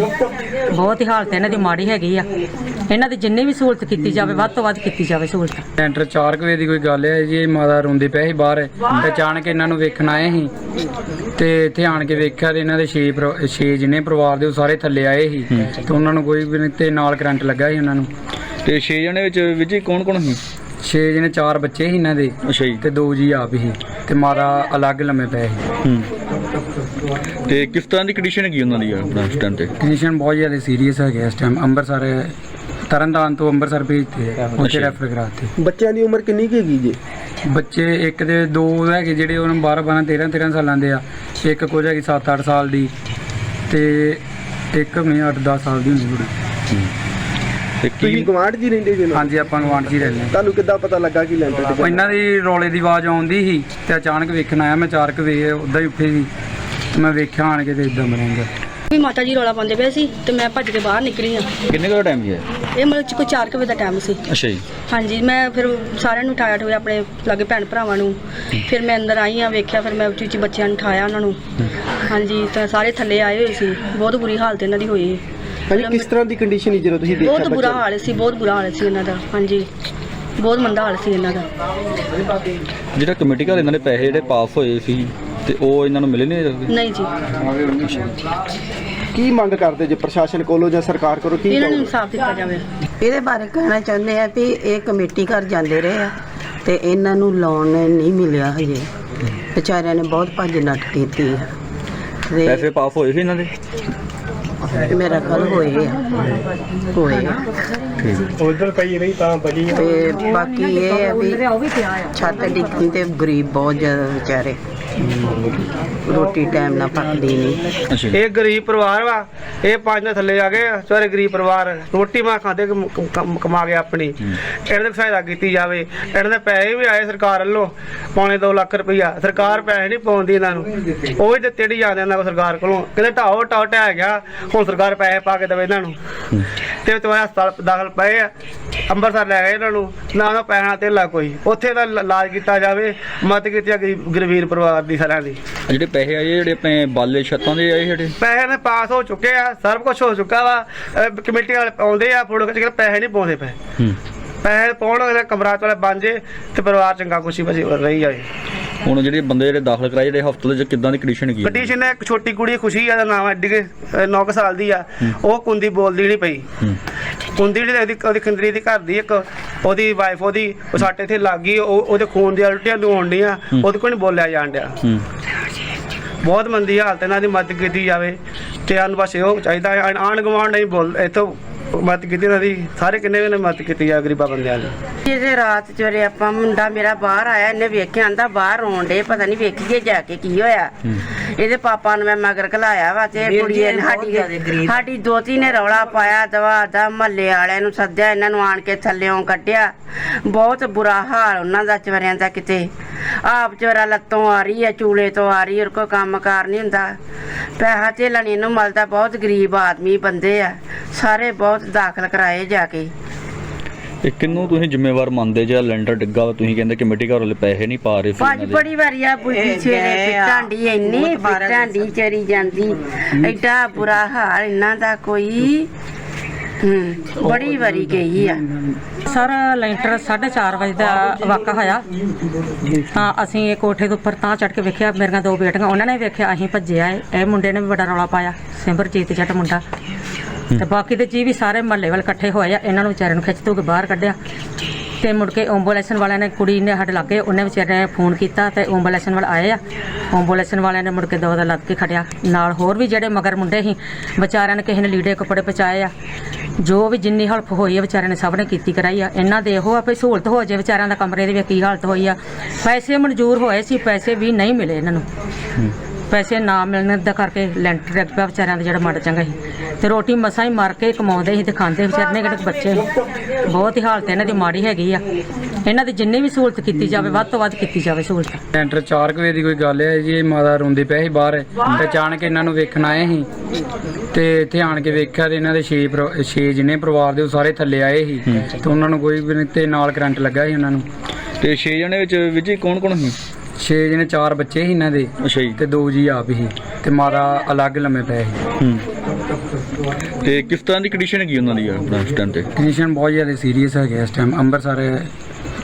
[SPEAKER 7] ਬਹੁਤ ਹੀ ਹਾਲਤ ਇਹਨਾਂ ਦੀ ਮਾੜੀ ਹੈਗੀ ਆ। ਇਹਨਾਂ ਦੀ ਜਿੰਨੀ ਵੀ ਸਹੂਲਤ ਕੀਤੀ ਜਾਵੇ ਵੱਧ ਤੋਂ ਵੱਧ ਕੀਤੀ ਜਾਵੇ ਸਹੂਲਤ।
[SPEAKER 8] ਸੈਂਟਰ 4 ਕੁ ਵਜੇ ਦੀ ਕੋਈ ਗੱਲ ਹੈ ਜੀ ਇਹ ਮਾਤਾ ਰੋਂਦੇ ਪਏ ਸੀ ਬਾਹਰ। ਤੇ ਅਚਾਨਕ ਇਹਨਾਂ ਨੂੰ ਵੇਖਣ ਆਏ ਸੀ। ਤੇ ਇੱਥੇ ਆਣ ਕੇ ਵੇਖਿਆ ਤੇ ਇਹਨਾਂ ਦੇ 6 6 ਜਿੰਨੇ ਪਰਿਵਾਰ ਦੇ ਉਹ ਸਾਰੇ ਥੱਲੇ ਆਏ ਸੀ। ਤੇ ਉਹਨਾਂ ਨੂੰ ਕੋਈ ਵੀ ਨਹੀਂ ਤੇ ਨਾਲ ਕਰੰਟ ਲੱਗਾ ਸੀ ਉਹਨਾਂ ਨੂੰ।
[SPEAKER 3] ਤੇ 6 ਜਣੇ ਵਿੱਚ ਵਿਜੀ ਕੌਣ ਕੌਣ ਸੀ?
[SPEAKER 8] 6 ਜਿਹਨੇ ਚਾਰ ਬੱਚੇ ਸੀ ਇਹਨਾਂ ਦੇ
[SPEAKER 3] ਅੱਛਾ ਜੀ।
[SPEAKER 8] ਤੇ ਦੋ ਜੀ ਆਪ ਹੀ ਤੇ ਮਾਤਾ ਅਲੱਗ ਲੰਮੇ ਪਏ ਸੀ।
[SPEAKER 3] ਹੂੰ। ਤੇ ਕਿਸ ਤਰ੍ਹਾਂ ਦੀ ਕੰਡੀਸ਼ਨ ਹੈਗੀ ਉਹਨਾਂ ਦੀ ਆਪਣਾ ਇਸ ਟਾਈਮ ਤੇ?
[SPEAKER 8] ਕੰਡੀਸ਼ਨ ਬਹੁਤ ਜ਼ਿਆਦਾ ਸੀਰੀਅਸ ਹੈਗੇ ਇਸ ਟਾਈਮ ਅੰਮ੍ਰਿਤਸਰ ਤਰਨਤਾਰਨ ਤੋਂ ਅੰਮ੍ਰਿਤਸਰ ਭੇਜਤੇ ਆ, ਉੱਥੇ
[SPEAKER 3] ਅੱਛਾ।
[SPEAKER 8] ਰੈਫਰ ਕਰਾਤੇ।
[SPEAKER 4] ਬੱਚਿਆਂ ਦੀ ਉਮਰ ਕਿੰਨੀ ਕੁ ਹੈਗੀ ਜੀ?
[SPEAKER 8] ਬੱਚੇ ਇੱਕ ਦੇ ਦੋ ਹੈਗੇ ਜਿਹੜੇ ਉਹਨਾਂ 12 12 13 13 ਸਾਲਾਂ ਦੇ ਆ। ਇੱਕ ਕੁਝ ਹੈਗੀ 7 8 ਸਾਲ ਦੀ ਤੇ ਇੱਕ ਮੇ 8 10 ਸਾਲ ਦੀ ਹੁੰਦੀ ਕੁੜੀ।
[SPEAKER 3] ਤੇ
[SPEAKER 4] ਤੁਸੀਂ ਗਵਾਂਢ ਜੀ ਰਹਿੰਦੇ ਜੀ ਨਾਲ?
[SPEAKER 8] ਹਾਂਜੀ ਆਪਾਂ ਨੂੰ ਆਂਟੀ ਰਹਿੰਦੇ
[SPEAKER 4] ਤੁਹਾਨੂੰ ਕਿੱਦਾਂ ਪਤਾ ਲੱਗਾ ਕਿ ਲੈਂਟਰ
[SPEAKER 8] ਉਹ
[SPEAKER 4] ਡਿੱਗਾ
[SPEAKER 8] ਇਹਨਾਂ ਦੀ ਰੋਲੇ ਦੀ ਆਵਾਜ਼ ਆਉਂਦੀ ਸੀ ਤੇ ਅਚਾਨਕ ਵੇਖਣ ਆਇਆ ਮੈਂ ਚਾਰਕ ਵੇ ਉਦਾਂ ਹੀ ਉੱਠੇ ਸੀ। ਤੇ ਮੈਂ ਵੇਖਿਆ ਆਣ ਕੇ ਤੇ ਇਦਾਂ ਬਣਾਉਂਦਾ
[SPEAKER 2] ਵੀ ਮਾਤਾ ਜੀ ਰੌਲਾ ਪਾਉਂਦੇ ਪਏ ਸੀ ਤੇ ਮੈਂ ਭੱਜ ਕੇ ਬਾਹਰ ਨਿਕਲੀ ਆ।
[SPEAKER 3] ਕਿੰਨੇ ਕੁ ਟਾਈਮ ਹੈ
[SPEAKER 2] ਇਹ? ਮਤਲਬ ਚ ਕੋਈ 4 ਵਜੇ ਦਾ ਟਾਈਮ ਸੀ।
[SPEAKER 3] ਅੱਛਾ ਜੀ।
[SPEAKER 2] ਹਾਂਜੀ ਮੈਂ ਫਿਰ ਸਾਰਿਆਂ ਨੂੰ ਉਠਾਇਆ ਠੋਇਆ ਆਪਣੇ ਲਾਗੇ ਭੈਣ ਭਰਾਵਾਂ ਨੂੰ। ਫਿਰ ਮੈਂ ਅੰਦਰ ਆਈ ਆ ਵੇਖਿਆ ਫਿਰ ਮੈਂ ਉੱਚੀ ਉੱਚੀ ਬੱਚਿਆਂ ਨੂੰ ਉਠਾਇਆ ਉਹਨਾਂ ਨੂੰ। ਹਾਂਜੀ ਤਾਂ ਸਾਰੇ ਥੱਲੇ ਆਏ ਹੋਏ ਸੀ। ਬਹੁਤ ਬੁਰੀ ਹਾਲਤ ਇਹਨਾਂ ਦੀ ਹੋਈ
[SPEAKER 4] ਹਾਂਜੀ ਕਿਸ ਤਰ੍ਹਾਂ ਦੀ ਕੰਡੀਸ਼ਨ ਸੀ ਜਦੋਂ ਤੁਸੀਂ ਦੇਖਿਆ
[SPEAKER 2] ਬਹੁਤ ਬੁਰਾ? ਹਾਲ ਸੀ ਬਹੁਤ ਬੁਰਾ ਹਾਲ ਸੀ ਇਹਨਾਂ ਦਾ ਹਾਂਜੀ। ਬਹੁਤ ਮੰਦਾ ਹਾਲ ਸੀ ਇਹਨਾਂ ਦਾ।
[SPEAKER 3] ਜਿਹੜਾ ਕਮੇਟੀ ਘਰ ਇਹਨਾਂ ਦੇ ਪੈਸੇ ਜਿਹੜੇ ਪਾਸ ਹੋਏ ਸੀ ਤੇ ਉਹ ਇਹਨਾਂ ਨੂੰ ਮਿਲੇ ਨਹੀਂ
[SPEAKER 2] ਨਹੀਂ ਜੀ।
[SPEAKER 4] ਕੀ ਮੰਗ ਕਰਦੇ ਜੇ ਪ੍ਰਸ਼ਾਸਨ ਕੋਲੋਂ ਜਾਂ ਸਰਕਾਰ ਕੋਲੋਂ ਕੀ
[SPEAKER 2] ਇਹਨਾਂ ਨੂੰ
[SPEAKER 4] ਕਹੋਗੇ
[SPEAKER 2] ਇਨਸਾਫ ਦਿੱਤਾ ਜਾਵੇ।
[SPEAKER 5] ਇਹਦੇ ਬਾਰੇ ਕਹਿਣਾ ਚਾਹੁੰਦੇ ਆ ਵੀ ਇਹ ਕਮੇਟੀ ਘਰ ਜਾਂਦੇ ਰਹੇ ਆ ਤੇ ਇਹਨਾਂ ਨੂੰ ਲੋਨ ਨਹੀਂ ਮਿਲਿਆ ਹਜੇ। ਵਿਚਾਰਿਆਂ ਨੇ ਬਹੁਤ ਭੱਜ ਨੱਠ ਕੀਤੀ ਆ। ਤੇ
[SPEAKER 3] ਪੈਸੇ ਪਾਸ ਹੋਏ ਸੀ ਇਹਨਾਂ ਦੇ?
[SPEAKER 5] ਮੇਰਾ ਖਲ ਹੋਏ ਆ। ਹੋਏ ਆ।
[SPEAKER 6] ਉਧਰ ਪਈ ਰਹੀ ਤਾਂ ਬਜੀ
[SPEAKER 5] ਤੇ ਬਾਕੀ ਇਹ ਆ ਵੀ ਛੱਤ ਡਿੱਗੀ ਤੇ ਗਰੀਬ ਬਹੁਤ ਜ਼ਿਆਦਾ ਵਿਚਾਰੇ। ਰੋਟੀ ਟਾਈਮ ਨਾਲ ਪੱਕਦੀ ਨਹੀਂ।
[SPEAKER 3] ਅੱਛਾ
[SPEAKER 6] ਇਹ ਗਰੀਬ ਪਰਿਵਾਰ ਵਾ ਇਹ ਪੰਜ ਦੇ ਥੱਲੇ ਆ ਗਏ ਆ, ਸਾਰੇ ਗਰੀਬ ਪਰਿਵਾਰ ਰੋਟੀ ਮਾ ਖਾਂਦੇ ਕਮ- ਕਮ- ਕਮਾ ਕੇ ਆਪਣੀ। ਇਹਨਾਂ ਦੀ ਸਹਾਇਤਾ ਕੀਤੀ ਜਾਵੇ ਇਹਨਾਂ ਦੇ ਪੈਸੇ ਵੀ ਆਏ ਸਰਕਾਰ ਵੱਲੋਂ ਪੌਣੇ 2 ਲੱਖ ਰੁਪਈਆ। ਸਰਕਾਰ ਪੈਸੇ ਨਹੀਂ ਪਾਉਂਦੀ ਇਹਨਾਂ ਨੂੰ ਉਹ ਹੀ ਤੇ ਤੇੜੀ ਜਾਂਦੇ ਇਹਨਾਂ ਕੋਲ ਸਰਕਾਰ ਕੋਲੋਂ। ਕਹਿੰਦੇ ਢਾਓ ਢਾਓ ਢਹਿ ਗਿਆ ਹੁਣ ਸਰਕਾਰ ਪੈਸੇ ਪਾ ਕੇ ਦੇਵੇ ਇਹਨਾਂ ਨੂੰ। ਤੇ ਤੁਹਾਡੇ ਹਸਪਤਾਲ ਦਾਖਲ ਪਏ ਆ ਅੰਮ੍ਰਿਤਸਰ ਲੈ ਗਏ ਇਹਨਾਂ ਨੂੰ। ਨਾ ਉਹਨਾਂ ਪੈਸਾ ਧੇਲਾ ਕੋਈ। ਉੱਥੇ ਦਾ ਇਲਾਜ ਕੀਤਾ ਜਾਵੇ ਮਦਦ ਕੀਤੀ ਗਰੀਬ ਗਰੀਬ ਪਰਿਵਾਰ ਦੀ ਸਾਰਿਆਂ ਦੀ।
[SPEAKER 3] ਜਿਹੜੇ ਪੈਸੇ ਆਏ ਜਿਹੜੇ ਆਪਣੇ ਬਾਲੇ ਛੱਤਾਂ ਦੇ ਆਏ ਜਿਹੜੇ?
[SPEAKER 6] ਪੈਸੇ ਨੇ ਪਾਸ ਹੋ ਚੁੱਕੇ ਆ ਸਭ ਕੁਝ ਹੋ ਚੁੱਕਾ ਵਾ। ਅਹ ਕਮੇਟੀ ਵਾਲੇ ਆਉਂਦੇ ਆ ਫੋਟੋ ਖਿੱਚ ਕੇ ਪੈਸੇ ਨਹੀਂ ਪਾਉਂਦੇ ਪਏ।
[SPEAKER 3] ਹੂੰ।
[SPEAKER 6] ਪੈਸੇ ਪਾਉਣ ਅਗਲੇ ਕਮਰਾ ਵਾਲੇ ਬਣ ਜੇ ਤੇ ਪਰਿਵਾਰ ਚੰਗਾ ਖੁਸ਼ੀ ਬਸੀ ਰਹੀ ਜਾਏ।
[SPEAKER 3] ਹੁਣ ਜਿਹੜੇ ਬੰਦੇ ਜਿਹੜੇ ਦਾਖਲ ਕਰਾਏ ਜਿਹੜੇ ਹਸਪਤਾਲ ਵਿੱਚ ਕਿੱਦਾਂ ਦੀ ਕੰਡੀਸ਼ਨ ਹੈਗੀ ਹੈ?
[SPEAKER 6] ਕੰਡੀਸ਼ਨ ਹੈ ਇੱਕ ਛੋਟੀ ਕੁੜੀ ਖੁਸ਼ੀ ਆ ਦਾ ਨਾਮ ਐਡੀ 9 ਸਾਲ ਦੀ ਆ। ਉਹ ਕੁੰਦੀ ਬੋਲਦੀ ਨਹੀਂ ਪਈ। ਕੁੰਦੀ ਜਿਹੜੀ ਉਹਦੀ ਉਹਦੀ ਖੰਦਰੀ ਦੀ ਘਰ ਦੀ ਇੱਕ ਉਹਦੀ ਵਾਈਫ ਉਹਦੀ ਉਹ ਸਾਡੇ ਇੱਥੇ ਲੱਗ ਗਈ ਉਹ ਉਹਦੇ ਖੂਨ ਦੀਆਂ ਉਲਟੀਆਂ ਹੋਣ ਡੀਆਂ ਉਹਦੇ ਕੋਲ ਨਹੀਂ ਬੋਲਿਆ ਜਾਣ ਡਿਆ।
[SPEAKER 3] ਹੂੰ।
[SPEAKER 6] ਬਹੁਤ ਮੰਦੀ ਹਾਲਤ ਇਹਨਾਂ ਦੀ ਮਦਦ ਕੀਤੀ ਜਾਵੇ ਤੇ ਸਾਨੂੰ ਬਸ ਇਹੋ ਚਾਹੀਦਾ ਆਣ ਗਵਾਂਡ ਨਹੀਂ ਬੋਲ ਇੱਥੋਂ ਮਦਦ ਕੀਤੀ ਇਹਨਾਂ ਦੀ ਸਾਰੇ ਕਿੰਨੇ ਵੀ ਨੇ ਮਦਦ ਕੀਤੀ ਆ ਗਰੀਬਾਂ ਬੰਦਿਆਂ ਦੀ।
[SPEAKER 5] ਜਿਹਦੇ ਰਾਤ ਚੋਰੇ ਆਪਾਂ ਮੁੰਡਾ ਮੇਰਾ ਬਾਹਰ ਆਇਆ ਇਹਨੇ ਵੇਖਿਆ ਆਂਦਾ ਬਾਹਰ ਰੋਣ ਡੇ ਪਤਾ ਨਹੀਂ ਵੇਖੀਏ ਜਾ ਕੇ ਕੀ ਹੋਇਆ। ਇਹਦੇ ਪਾਪਾ ਨੂੰ ਮੈਂ ਮਗਰ ਘਲਾਇਆ ਵਾ ਤੇ ਕੁੜੀ ਨੇ ਸਾਡੀ ਸਾਡੀ ਦੋਤੀ ਨੇ ਰੌਲਾ ਪਾਇਆ ਦਵਾ ਦਾ ਮਹੱਲੇ ਵਾਲਿਆਂ ਨੂੰ ਸੱਦਿਆ ਇਹਨਾਂ ਨੂੰ ਆਣ ਕੇ ਥੱਲਿਓਂ ਕੱਢਿਆ। ਬਹੁਤ ਬੁਰਾ ਹਾਲ ਉਹਨਾਂ ਦਾ ਚਵਰਿਆਂ ਦਾ ਕਿਤੇ। ਆਪ ਚੋਰਾ ਲੱਤੋਂ ਆ ਰਹੀ ਹੈ ਚੂਲੇ ਤੋਂ ਆ ਰਹੀ ਹੈ ਕੋਈ ਕੰਮ ਕਾਰ ਨਹੀਂ ਹੁੰਦਾ। ਪੈਸਾ ਧੇਲਾ ਨਹੀਂ ਇਹਨੂੰ ਮਿਲਦਾ ਬਹੁਤ ਗਰੀਬ ਆਦਮੀ ਬੰਦੇ ਆ। ਸਾਰੇ ਬਹੁਤ ਦਾਖਲ ਕਰਾਏ ਜਾ ਕੇ।
[SPEAKER 3] ਇਹ ਕਿੰਨੂੰ ਤੁਸੀਂ ਜ਼ਿੰਮੇਵਾਰ ਮੰਨਦੇ ਜੇ? ਆਹ ਲੈਂਟਰ ਡਿੱਗਾ ਵਾ ਤੁਸੀਂ ਕਹਿੰਦੇ ਕਮੇਟੀ ਘਰ ਵਾਲੇ ਪੈਸੇ ਨਹੀਂ ਪਾ ਰਹੇ ਸੀ
[SPEAKER 5] ਭਾਜੀ
[SPEAKER 3] ਇਹਨਾਂ ਦੇ।
[SPEAKER 5] ਬੜੀ ਵਾਰੀ ਆ ਬੁੱਢੀ ਸਵੇਰੇ ਪਿੱਟਾਂਡੀ ਇੰਨੀ ਪਿੱਟਾਂਡੀ ਚਰੀ ਜਾਂਦੀ। ਐਡਾ ਬੁਰਾ ਹਾਲ ਇਹਨਾਂ ਦਾ ਕੋਈ ਹੂੰ ਬੜੀ ਵਾਰੀ ਗਈ ਆ।
[SPEAKER 7] ਸਰ ਲੈਂਟਰ 4:30 ਵਜੇ ਦਾ ਵਾਕਾ ਹੋਇਆ। ਹਾਂ ਅਸੀਂ ਇਹ ਕੋਠੇ ਦੇ ਉੱਪਰ ਤਾਂ ਚੜ ਕੇ ਵੇਖਿਆ ਮੇਰੀਆਂ ਦੋ ਬੇਟੀਆਂ ਉਹਨਾਂ ਨੇ ਵੇਖਿਆ ਅਸੀਂ ਭੱਜੇ ਆਏ। ਇਹ ਮੁੰਡੇ ਨੇ ਵੀ ਬੜਾ ਰੌਲਾ ਪਾਇਆ ਸਿਮਰਜੀਤ ਜੱਟ ਮੁੰਡਾ। ਤੇ ਬਾਕੀ ਦੇ ਜੀ ਵੀ ਸਾਰੇ ਮਹੱਲੇ ਵਾਲ ਇਕੱਠੇ ਹੋਏ ਆ। ਇਹਨਾਂ ਨੂੰ ਵਿਚਾਰਿਆਂ ਨੂੰ ਖਿੱਚ ਧੂ ਕੇ ਬਾਹਰ ਕੱਢਿਆ। ਤੇ ਮੁੜ ਕੇ ਐਂਬੂਲੈਂਸ ਵਾਲਿਆਂ ਨੇ ਕੁੜੀ ਨੇ ਸਾਡੇ ਲਾਗੇ ਉਹਨੇ ਵਿਚਾਰੇ ਨੇ ਫੋਨ ਕੀਤਾ ਤੇ ਐਂਬੂਲੈਂਸ ਵਾਲੇ ਆਏ ਆ। ਐਂਬੂਲੈਂਸ ਵਾਲਿਆਂ ਨੇ ਮੁੜ ਕੇ ਦੋ ਦਾ ਲੱਗ ਕੇ ਖੜਿਆ। ਨਾਲ ਹੋਰ ਵੀ ਜਿਹੜੇ ਮਗਰ ਮੁੰਡੇ ਸੀ, ਵਿਚਾਰਿਆਂ ਨੇ ਕਿਸੇ ਨੇ ਲੀੜੇ ਕੱਪੜੇ ਪਹੁੰਚਾਏ ਆ। ਜੋ ਵੀ ਜਿੰਨੀ ਹਲਪ ਹੋਈ ਆ, ਵਿਚਾਰਿਆਂ ਨੇ ਸਭ ਨੇ ਕੀਤੀ ਕਰਾਈ ਆ। ਇਹਨਾਂ ਦੇ ਇਹੋ ਆ ਵੀ ਸਹੂਲਤ ਹੋ ਜੇ ਵਿਚਾਰਿਆਂ ਦਾ ਕਮਰੇ ਦੀ ਵੀ ਕੀ ਹਾਲਤ ਹੋਈ ਆ। ਪੈਸੇ ਮਨਜ਼ੂਰ ਹੋਏ ਸੀ, ਪੈਸੇ ਵੀ ਨਹੀਂ ਮਿਲੇ ਇਹਨਾਂ ਨੂੰ। ਪੈਸੇ ਨਾ ਮਿਲਣ ਦਾ ਕਰਕੇ ਲੈਂਟਰ ਡਿੱਗ ਪਿਆ ਵਿਚਾਰਿਆਂ ਦਾ ਜਿਹੜਾ ਮੜ ਚੰਗਾ ਸੀ। ਤੇ ਰੋਟੀ ਮਸਾਂ ਹੀ ਮਾਰ ਕੇ ਕਮਾਉਂਦੇ ਸੀ ਤੇ ਖਾਂਦੇ ਵਿਚਾਰੇ ਨੇ ਕਿਹੜੇ ਬੱਚੇ। ਬਹੁਤ ਹੀ ਹਾਲਤ ਇਹਨਾਂ ਦੀ ਮਾੜੀ ਹੈਗੀ ਆ। ਇਹਨਾਂ ਦੀ ਜਿੰਨੀ ਵੀ ਸਹੂਲਤ ਕੀਤੀ ਜਾਵੇ ਵੱਧ ਤੋਂ ਵੱਧ ਕੀਤੀ ਜਾਵੇ ਸਹੂਲਤ।
[SPEAKER 8] ਸੈਂਟਰ 4 ਵਜੇ ਦੀ ਕੋਈ ਗੱਲ ਹੈ ਜੀ ਇਹ ਮਾਤਾ ਰੋਂਦੀ ਪਈ ਸੀ ਬਾਹਰ। ਤੇ ਅਚਾਨਕ ਇਹਨਾਂ ਨੂੰ ਵੇਖਣ ਆਏ ਸੀ। ਤੇ ਇੱਥੇ ਆਣ ਕੇ ਵੇਖਿਆ ਤੇ ਇਹਨਾਂ ਦੇ 6 6 ਜਿੰਨੇ ਪਰਿਵਾਰ ਦੇ ਉਹ ਸਾਰੇ ਥੱਲੇ ਆਏ ਸੀ। ਤੇ ਉਹਨਾਂ ਨੂੰ ਕੋਈ ਤੇ ਨਾਲ ਕਰੰਟ ਲੱਗਾ ਸੀ ਉਹਨਾਂ ਨੂੰ।
[SPEAKER 3] ਤੇ 6 ਜਣੇ ਵਿੱਚ ਵਿਜੀ ਕੌਣ ਕੌਣ ਸੀ?
[SPEAKER 8] 6 ਜਿਹਨੇ ਚਾਰ ਬੱਚੇ ਸੀ ਇਹਨਾਂ ਦੇ
[SPEAKER 3] ਅੱਛਾ ਜੀ।
[SPEAKER 8] ਤੇ ਦੋ ਜੀ ਆਪ ਹੀ। ਤੇ ਮਾਤਾ ਅਲੱਗ ਲੰਮੇ ਪਏ ਸੀ।
[SPEAKER 3] ਹੂੰ। ਤੇ ਕਿਸ ਤਰ੍ਹਾਂ ਦੀ ਕੰਡੀਸ਼ਨ ਹੈਗੀ ਉਹਨਾਂ ਦੀ ਆਪਣਾ ਇਸ ਟਾਈਮ ਤੇ?
[SPEAKER 8] ਕੰਡੀਸ਼ਨ ਬਹੁਤ ਜ਼ਿਆਦਾ ਸੀਰੀਅਸ ਹੈ ਇਸ ਟਾਈਮ ਅੰਮ੍ਰਿਤਸਰ